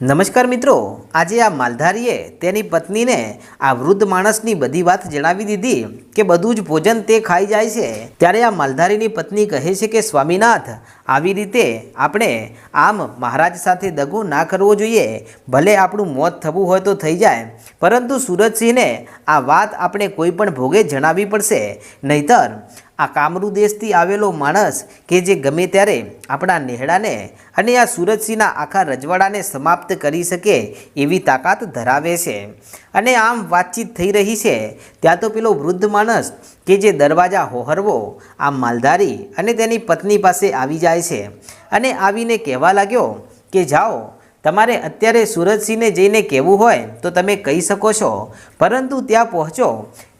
નમસ્કાર મિત્રો, આજે આ માલધારીએ તેની પત્નીને આ વૃદ્ધ માણસની બધી વાત જણાવી દીધી કે બધું જ ભોજન તે ખાઈ જાય છે. ત્યારે આ માલધારીની પત્ની કહે છે કે, સ્વામીનાથ, આવી રીતે આપણે આમ મહારાજ સાથે દગો ના કરવો જોઈએ. ભલે આપણું મોત થવું હોય તો થઈ જાય, પરંતુ સુરજસિંહને આ વાત આપણે કોઈ પણ ભોગે જણાવવી પડશે. નહીતર આ કામરૂ દેશથી આવેલો માણસ કે જે ગમે ત્યારે આપણા નેહડાને અને આ સુરજસિંહના આખા રજવાડાને સમાપ્ત કરી શકે એવી તાકાત ધરાવે છે. અને આમ વાતચીત થઈ રહી છે, ત્યાં તો પેલો વૃદ્ધ માણસ કે જે દરવાજા હોહરવો, આ માલધારી અને તેની પત્ની પાસે આવી જાય છે. અને આવીને કહેવા લાગ્યો કે, જાઓ તમારે અત્યારે સુરજસિંહને જઈને કહેવું હોય તો તમે કહી શકો છો. પરંતુ ત્યાં પહોંચો.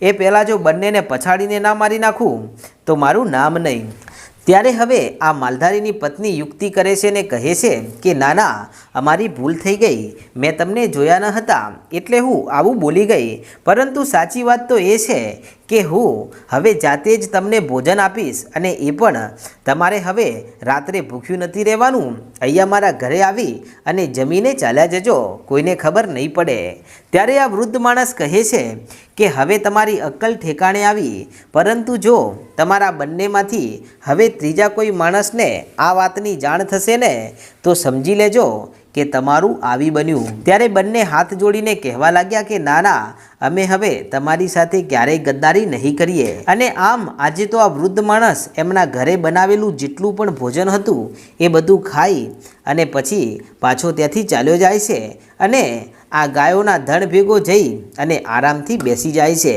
એ પહેલાં જો બંનેને પછાડીને ના મારી નાખું, તો મારું નામ નહીં. ત્યારે હવે આ માલધારીની પત્ની યુક્તિ કરે છે ને કહે છે કે ના ના અમારી ભૂલ થઈ ગઈ. મેં તમને જોયા ન હતા. એટલે હું આવું બોલી ગઈ. પરંતુ સાચી વાત તો એ છે કે હું હવે જાતે જ તમને ભોજન આપીશ અને એ પણ તમારે હવે રાત્રે ભૂખ્યું નથી રહેવાનું. અહીંયા મારા ઘરે આવી અને જમીને ચાલ્યા જજો, કોઈને ખબર નહીં પડે. ત્યારે આ વૃદ્ધ માણસ કહે છે કે હવે તમારી અક્કલ ઠેકાણે આવી, પરંતુ જો તમારા બંનેમાંથી હવે ત્રીજા કોઈ માણસને આ વાતની જાણ થશે ને, તો સમજી લેજો કે તમારું આવી બન્યું. ત્યારે બંને હાથ જોડીને કહેવા લાગ્યા કે ના ના અમે હવે તમારી સાથે ક્યારેય ગદ્દારી નહીં કરીએ. અને આમ આજે તો આ વૃદ્ધ માણસ એમના ઘરે બનાવેલું જેટલું પણ ભોજન હતું એ બધું ખાઈ અને પછી પાછો ત્યાંથી ચાલ્યો જાય છે. અને આ ગાયોના ધણ ભેગો જઈ અને આરામથી બેસી જાય છે.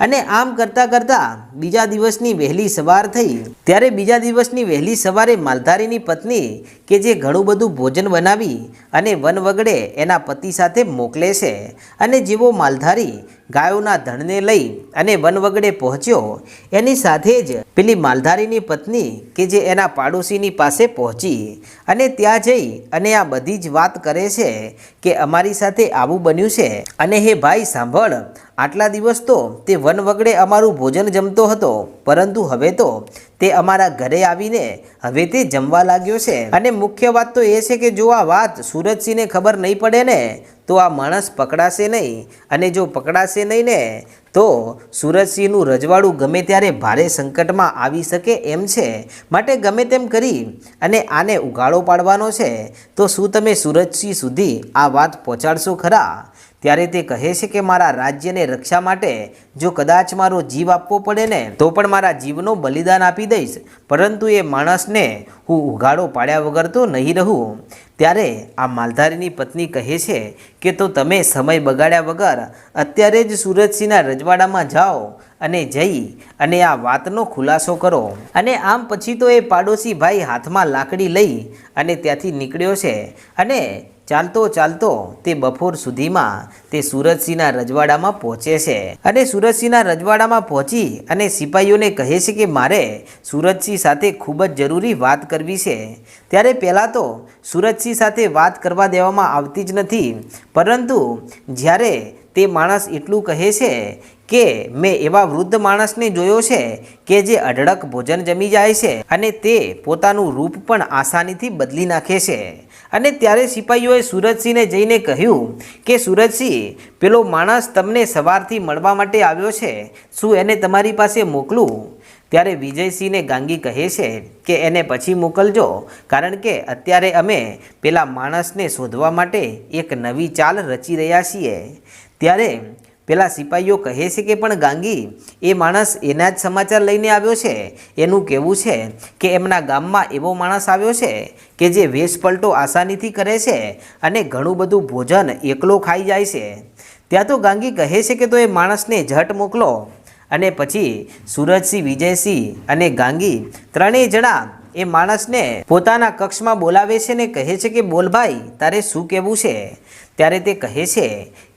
અને આમ કરતાં કરતાં બીજા દિવસની વહેલી સવાર થઈ. ત્યારે બીજા દિવસની વહેલી સવારે માલધારીની પત્ની કે જે ઘણું બધું ભોજન બનાવી અને વન વગડે એના પતિ સાથે મોકલે છે. અને જેવો માલધારી ગાયોના ધણને લઈ અને વન વગડે પહોંચ્યો. એની સાથે જ પેલી માલધારીની પત્ની કે જે એના પાડોશીની પાસે પહોંચી અને ત્યાં જઈ અને આ બધી જ વાત કરે છે કે અમારી સાથે આવું બન્યું છે. અને હે ભાઈ, સાંભળ આટલા દિવસ તો તે વન વગડે અમારું ભોજન જમતો હતો, પરંતુ હવે તો તે અમારા ઘરે આવીને હવે તે જમવા લાગ્યો છે. અને મુખ્ય વાત તો એ છે કે જો આ વાત સુરજસિંહને ખબર નહીં પડે ને, તો આ માણસ પકડાશે નહીં. અને જો પકડાશે નહીં ને, તો સુરજસિંહનું રજવાડું ગમે ત્યારે ભારે સંકટમાં આવી શકે એમ છે. માટે ગમે તેમ કરી અને આને ઉગાડો પાડવાનો છે. તો શું તમે સુરજસિંહ સુધી આ વાત પહોંચાડશો ખરા? ત્યારે તે કહે છે કે મારા રાજ્યને રક્ષા માટે જો કદાચ મારો જીવ આપવો પડે ને, તો પણ મારા જીવનો બલિદાન આપી દઈશ. પરંતુ એ માણસને હું ઉઘાડો પાડ્યા વગર તો નહીં રહું. ત્યારે આ માલધારીની પત્ની કહે છે કે, તો તમે સમય બગાડ્યા વગર અત્યારે જ સુરજસિંહના રજવાડામાં જાઓ. અને જઈ અને આ વાતનો ખુલાસો કરો. અને આમ પછી તો એ પાડોશી ભાઈ હાથમાં લાકડી લઈ અને ત્યાંથી નીકળ્યો છે. અને ચાલતો ચાલતો તે બપોર સુધીમાં તે સુરજસિંહના રજવાડામાં પહોંચે છે. અને સુરજસિંહના રજવાડામાં પહોંચી અને સિપાહીઓને કહે છે કે મારે સુરજસિંહ સાથે ખૂબ જ જરૂરી વાત કરવી છે. ત્યારે પહેલાં તો સુરજસિંહ સાથે વાત કરવા દેવામાં આવતી જ નથી. પરંતુ જ્યારે તે માણસ એટલું કહે છે કે મેં એવા વૃદ્ધ માણસને જોયો છે કે જે અઢળક ભોજન જમી જાય છે અને તે પોતાનું રૂપ પણ આસાનીથી બદલી નાખે છે. અને ત્યારે સિપાહીઓએ સુરજસિંહને જઈને કહ્યું કે, સુરજસિંહ, પેલો માણસ તમને સવારથી મળવા માટે આવ્યો છે. શું એને તમારી પાસે મોકલું? ત્યારે વિજયસિંહને ગાંગી કહે છે કે, એને પછી મોકલજો. કારણ કે અત્યારે અમે પેલા માણસને શોધવા માટે એક નવી ચાલ રચી રહ્યા છીએ. ત્યારે પેલા સિપાહીઓ કહે છે કે, પણ ગાંગી, એ માણસ એના જ સમાચાર લઈને આવ્યો છે? એનું કહેવું છે કે, એમના ગામમાં એવો માણસ આવ્યો છે કે જે વેશ પલટો આસાનીથી કરે છે અને ઘણું બધું ભોજન એકલો ખાઈ જાય છે. ત્યાં તો ગાંગી કહે છે કે, તો એ માણસને ઝટ મોકલો. અને પછી સુરજસિંહ, વિજયસિંહ અને ગાંગી ત્રણેય જણા એ માણસને પોતાના કક્ષમાં બોલાવે છે ને કહે છે કે, બોલ ભાઈ, તારે શું કહેવું છે? ત્યારે તે કહે છે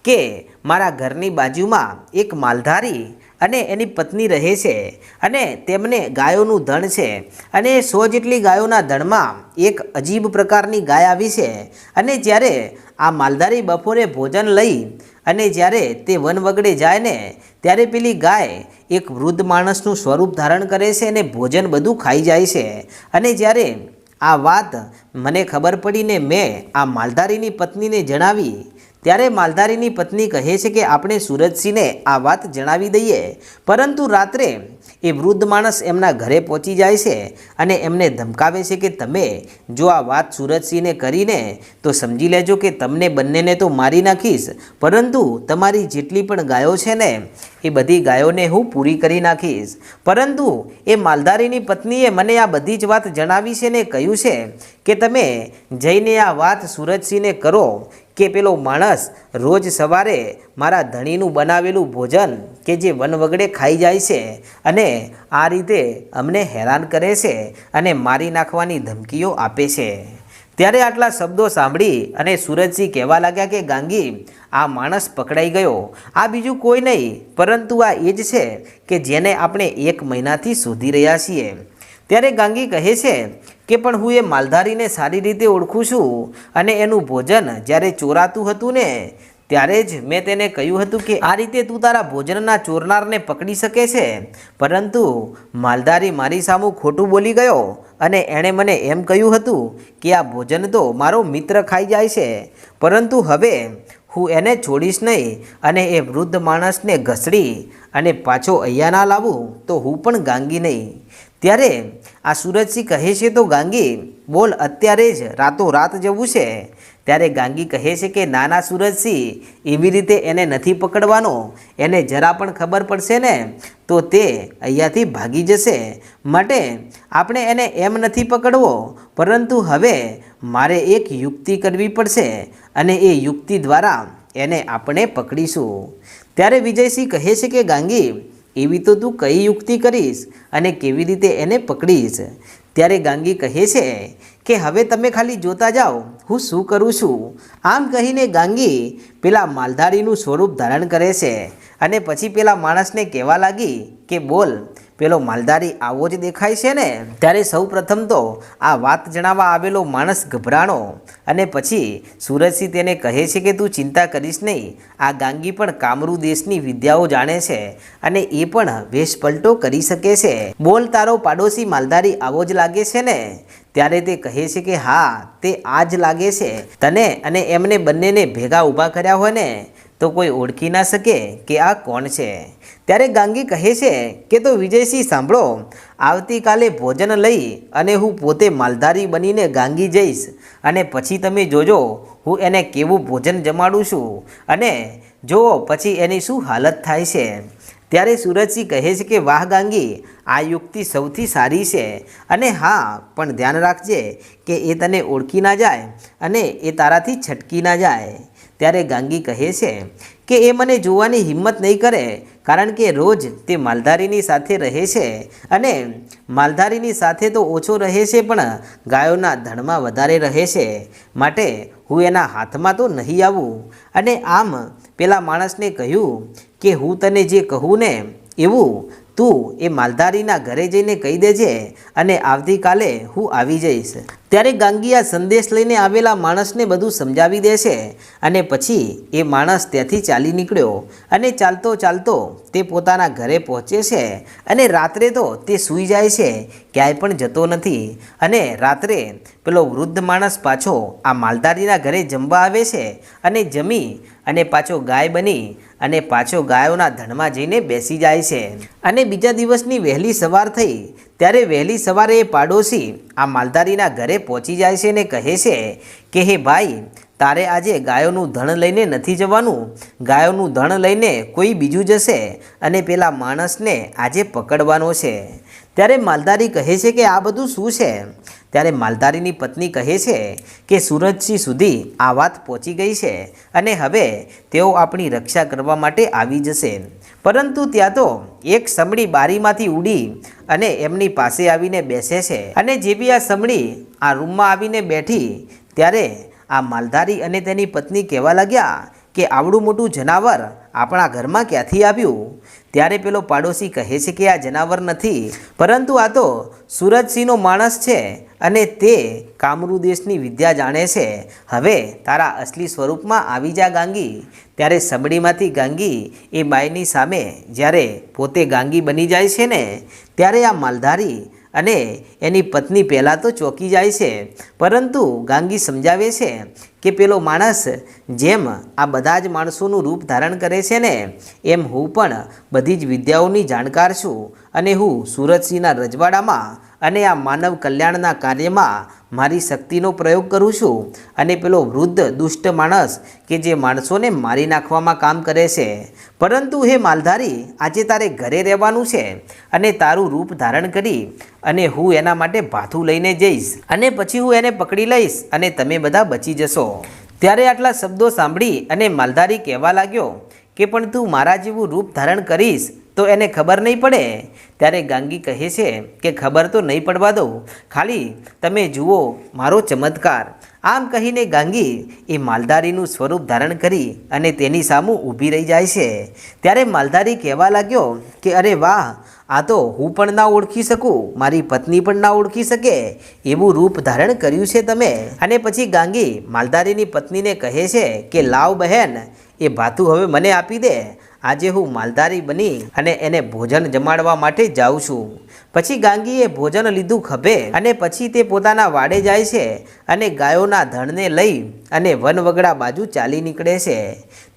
કે મારા ઘરની બાજુમાં એક માલધારી અને એની પત્ની રહે છે અને તેમને ગાયોનું ધણ છે અને સો જેટલી ગાયોના ધણમાં એક અજીબ પ્રકારની ગાય આવી છે. અને જ્યારે આ માલધારી બપોરે ભોજન લઈ અને જ્યારે તે વન વગડે જાય ને ત્યારે પેલી ગાય એક વૃદ્ધ માણસનું સ્વરૂપ ધારણ કરે છે અને ભોજન બધું ખાઈ જાય છે. અને જ્યારે આ વાત મને ખબર પડીને મેં આ માલધારીની પત્નીને જણાવી ત્યારે માલધારીની પત્ની કહે છે કે આપણે સુરજસિંહને આ વાત જણાવી દઈએ. પરંતુ રાત્રે એ વૃદ્ધ માણસ એમના ઘરે પહોંચી જાય છે અને એમને ધમકાવે છે કે તમે જો આ વાત સુરજસિંહને કરીને તો સમજી લેજો કે તમને બંનેને તો મારી નાખીશ. પરંતુ તમારી જેટલી પણ ગાયો છે ને, એ બધી ગાયોને હું પૂરી કરી નાખીશ. પરંતુ એ માલધારીની પત્નીએ મને આ બધી જ વાત જણાવી છે ને કહ્યું છે કે તમે જઈને આ વાત સુરજસિંહને કરો. કે પેલો માણસ રોજ સવારે મારા ધણીનું બનાવેલું ભોજન કે જે વન વગડે ખાઈ જાય છે અને આ રીતે અમને હેરાન કરે છે અને મારી નાખવાની ધમકીઓ આપે છે. ત્યારે આટલા શબ્દો સાંભળી અને સુરજસિંહ કહેવા લાગ્યા કે ગાંગી, આ માણસ પકડાઈ ગયો. આ બીજું કોઈ નહીં, પરંતુ આ એ જ છે કે જેને આપણે એક મહિનાથી શોધી રહ્યા છીએ. ત્યારે ગાંગી કહે છે કે પણ હું એ માલધારીને સારી રીતે ઓળખું છું અને એનું ભોજન જ્યારે ચોરાતું હતું ને, ત્યારે જ મેં તેને કહ્યું હતું કે, આ રીતે તું તારા ભોજનના ચોરનારને પકડી શકે છે? પરંતુ માલધારી મારી સામું ખોટું બોલી ગયો અને એણે મને એમ કહ્યું હતું કે, આ ભોજન તો મારો મિત્ર ખાઈ જાય છે, પરંતુ હવે હું એને છોડીશ નહીં અને એ વૃદ્ધ માણસને ઘસડી અને પાછો અહીંયા ના લાવું તો હું પણ ગાંગી નહીં. ત્યારે આ સુરજસિંહ કહે છે તો ગાંગી, બોલ અત્યારે જ રાતોરાત જવું છે. ત્યારે ગાંગી કહે છે કે, નાના સુરજસિંહ, એવી રીતે એને નથી પકડવાનો. એને જરા પણ ખબર પડશે ને, તો તે અહીંયાથી ભાગી જશે. માટે આપણે એને એમ નથી પકડવો. પરંતુ હવે મારે એક યુક્તિ કરવી પડશે અને એ યુક્તિ દ્વારા એને આપણે પકડીશું. ત્યારે વિજયસિંહ કહે છે કે, ગાંગી એવી તો તું કઈ યુક્તિ કરીશ અને કેવી રીતે એને પકડીશ? ત્યારે ગાંગી કહે છે કે હવે તમે ખાલી જોતા જાઓ, હું શું કરું છું? આમ કહીને ગાંગી પેલા માલધારીનું સ્વરૂપ ધારણ કરે છે અને પછી પેલા માણસને કહેવા લાગી કે બોલ પેલો માલધારી આવો જ દેખાય છે ને? ત્યારે સૌ પ્રથમ તો આ વાત જણાવવા આવેલો માણસ ગભરાણો અને પછી સુરજસિંહ તેને કહે છે કે તું ચિંતા કરીશ નહીં. આ ગાંગી પણ કામરૂ દેશની વિદ્યાઓ જાણે છે અને એ પણ વેશપલટો કરી શકે છે. બોલ, તારો પાડોશી માલધારી આવો જ લાગે છે ને? ત્યારે તે કહે છે કે, હા, તે આ જ લાગે છે. તને અને એમને બંનેને ભેગા ઊભા કર્યા હોય ને, તો કોઈ ઓળખી ના શકે કે આ કોણ છે. ત્યારે ગાંગી કહે છે કે તો વિજયસિંહ સાંભળો, આવતીકાલે ભોજન લઈ અને હું પોતે માલધારી બનીને ગાંગી જઈશ અને પછી તમે જોજો હું એને કેવું ભોજન જમાડું છું અને જુઓ પછી એની શું હાલત થાય છે. ત્યારે સુરજસિંહ કહે છે કે વાહ ગાંગી, આ યુક્તિ સૌથી સારી છે અને હા, પણ ધ્યાન રાખજે કે એ તને ઓળખી ના જાય અને એ તારાથી છટકી ના જાય. ત્યારે ગાંગી કહે છે કે એ મને જોવાની હિંમત નહીં કરે, કારણ કે રોજ તે માલધારીની સાથે રહે છે અને માલધારીની સાથે તો ઓછો રહે છે પણ ગાયોના ધણમાં વધારે રહે છે. માટે હું એના હાથમાં તો નહીં આવું. અને આમ પેલા માણસને કહ્યું કે હું તને જે કહું ને, એવું તું એ માલધારીના ઘરે જઈને કહી દેજે અને આવતીકાલે હું આવી જઈશ. ત્યારે ગાંગી આ સંદેશ લઈને આવેલા માણસને બધું સમજાવી દેશે અને પછી એ માણસ ત્યાંથી ચાલી નીકળ્યો અને ચાલતો ચાલતો તે પોતાના ઘરે પહોંચે છે અને રાત્રે તો તે સૂઈ જાય છે, ક્યાંય પણ જતો નથી અને રાત્રે પેલો વૃદ્ધ માણસ પાછો આ માલધારીના ઘરે જમવા આવે છે અને જમી અને પાછો ગાય બની અને પાછો ગાયોના ધણમાં જઈને બેસી જાય છે. અને બીજા દિવસની વહેલી સવાર થઈ, ત્યારે વહેલી સવારે એ પાડોશી આ માલધારીના ઘરે પહોંચી જાય છે અને કહે છે કે, હે ભાઈ, તારે આજે ગાયોનું ધણ લઈને નથી જવાનું. ગાયોનું ધણ લઈને કોઈ બીજું જશે અને પેલા માણસને આજે પકડવાનો છે. ત્યારે માલધારી કહે છે કે, આ બધું શું છે? ત્યારે માલધારીની પત્ની કહે છે કે સુરજસિંહ સુધી આ વાત પહોંચી ગઈ છે અને હવે તેઓ આપણી રક્ષા કરવા માટે આવી જશે. પરંતુ ત્યાં તો એક સમડી બારીમાંથી ઉડી અને એમની પાસે આવીને બેસે છે. અને જે બી આ સમડી આ રૂમમાં આવીને બેઠી, ત્યારે આ માલધારી અને તેની પત્ની કહેવા લાગ્યા કે આવડું મોટું જનાવર આપણા ઘરમાં ક્યાંથી આવ્યું? ત્યારે પેલો પાડોશી કહે છે કે આ જનાવર નથી. પરંતુ આ તો સુરજસિંહનો માણસ છે અને તે કામરૂ દેશની વિદ્યા જાણે છે. હવે તારા અસલી સ્વરૂપમાં આવી જા ગાંગી. ત્યારે સબડીમાંથી ગાંગી એ બાઈની સામે જ્યારે પોતે ગાંગી બની જાય છે ને, ત્યારે આ માલધારી અને એની પત્ની પહેલાં તો ચોંકી જાય છે. પરંતુ ગાંગી સમજાવે છે કે પેલો માણસ જેમ આ બધા જ માણસોનું રૂપ ધારણ કરે છે ને, એમ હું પણ બધી જ વિદ્યાઓની જાણકાર છું. અને હું સુરતસિંહના રજવાડામાં અને આ માનવ કલ્યાણના કાર્યમાં મારી શક્તિનો પ્રયોગ કરું છું. અને પેલો વૃદ્ધ દુષ્ટ માણસ કે જે માણસોને મારી નાખવામાં કામ કરે છે. પરંતુ હે માલધારી, આજે તારે ઘરે રહેવાનું છે અને તારું રૂપ ધારણ કરી અને હું એના માટે ભાથું લઈને જઈશ અને પછી હું એને પકડી લઈશ અને તમે બધા બચી જશો. ત્યારે આટલા શબ્દો સાંભળી અને માલધારી કહેવા લાગ્યો કે, પણ તું મારા જેવું રૂપ ધારણ કરીશ તો એને ખબર નહીં પડે. ત્યારે ગાંગી કહે છે કે ખબર તો નહીં પડવા દઉં. ખાલી તમે જુઓ, મારો ચમત્કાર. આમ કહીને ગાંગી એ માલધારીનું સ્વરૂપ ધારણ કરી અને તેની સામું ઊભી રહી જાય છે. ત્યારે માલધારી કહેવા લાગ્યો કે, અરે વાહ, આ તો હું પણ ના ઓળખી શકું, મારી પત્ની પણ ના ઓળખી શકે, એવું રૂપ ધારણ કર્યું છે તમે. અને પછી ગાંગી માલધારીની પત્નીને કહે છે કે, લાવ બહેન એ ભાથું હવે મને આપી દે. આજે હું માલધારી બની અને એને ભોજન જમાડવા માટે જાઉં છું. પછી ગાંગીએ ભોજન લીધું ખભે અને પછી તે પોતાના વાડે જાય છે અને ગાયોના ધણને લઈ અને વનવગડા બાજુ ચાલી નીકળે છે.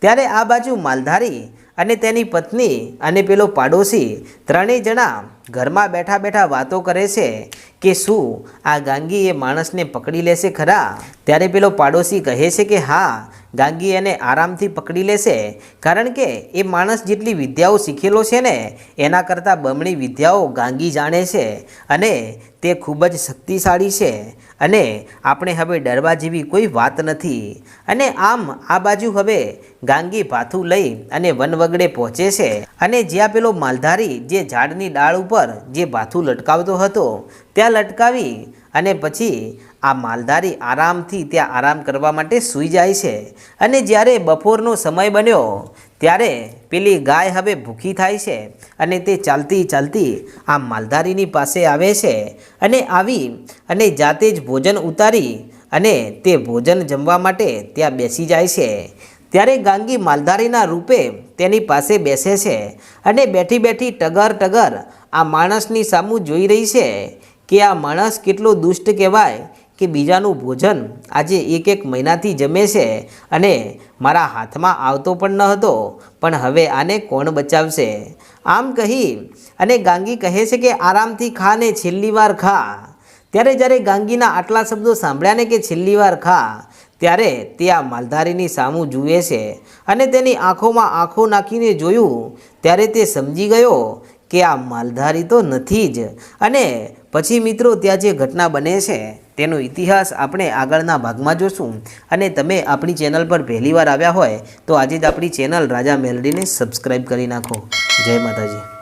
ત્યારે આ બાજુ માલધારી અને તેની પત્ની અને પેલો પાડોશી ત્રણેય જણા ઘરમાં બેઠા બેઠા વાતો કરે છે કે શું આ ગાંગી એ માણસને પકડી લેશે ખરા? ત્યારે પેલો પાડોશી કહે છે કે હા ગાંગી એને આરામથી પકડી લેશે, કારણ કે એ માણસ જેટલી વિદ્યાઓ શીખેલો છે ને, એના કરતાં બમણી વિદ્યાઓ ગાંગી જાણે છે અને તે ખૂબ જ શક્તિશાળી છે. અને આપણે હવે ડરવા જેવી કોઈ વાત નથી. અને આમ આ બાજુ હવે ગાંગી ભાથું લઈ અને વનવગડે પહોંચે છે. અને જ્યાં પેલો માલધારી જે ઝાડની ડાળ ઉપર જે ભાથું લટકાવતો હતો, ત્યાં લટકાવી અને પછી આ માલધારી આરામથી ત્યાં આરામ કરવા માટે સૂઈ જાય છે. અને જ્યારે બપોરનો સમય બન્યો, ત્યારે પેલી ગાય હવે ભૂખી થાય છે અને તે ચાલતી ચાલતી આ માલધારીની પાસે આવે છે અને આવી અને જાતે જ ભોજન ઉતારી અને તે ભોજન જમવા માટે ત્યાં બેસી જાય છે. ત્યારે ગાંગી માલધારીના રૂપે તેની પાસે બેસે છે અને બેઠી બેઠી ટગર ટગર આ માણસની સામું જોઈ રહી છે. કે આ માણસ કેટલો દુષ્ટ કહેવાય કે બીજાનું ભોજન આજે એક એક મહિનાથી જમે છે અને મારા હાથમાં આવતો પણ ન હતો, પણ હવે આને કોણ બચાવશે? આમ કહી અને ગાંગી કહે છે કે આરામથી ખા ને છેલ્લી વાર ખા. ત્યારે જ્યારે ગાંગીના આટલા શબ્દો સાંભળ્યા ને કે છેલ્લી વાર ખા, ત્યારે તે આ માલધારીની સામું જુએ છે અને તેની આંખોમાં આંખો નાખીને જોયું, ત્યારે તે સમજી ગયો કે આ માલધારી તો નથી જ અને પછી મિત્રો, ત્યાં જે ઘટના બને છે, તેનો ઇતિહાસ આપણે આગળના ભાગમાં જોશું. અને તમે આપણી ચેનલ પર પહેલીવાર આવ્યા હોય, તો આજે જ આપણી ચેનલ રાજા મેલડીને સબસ્ક્રાઈબ કરી નાખો. જય માતાજી.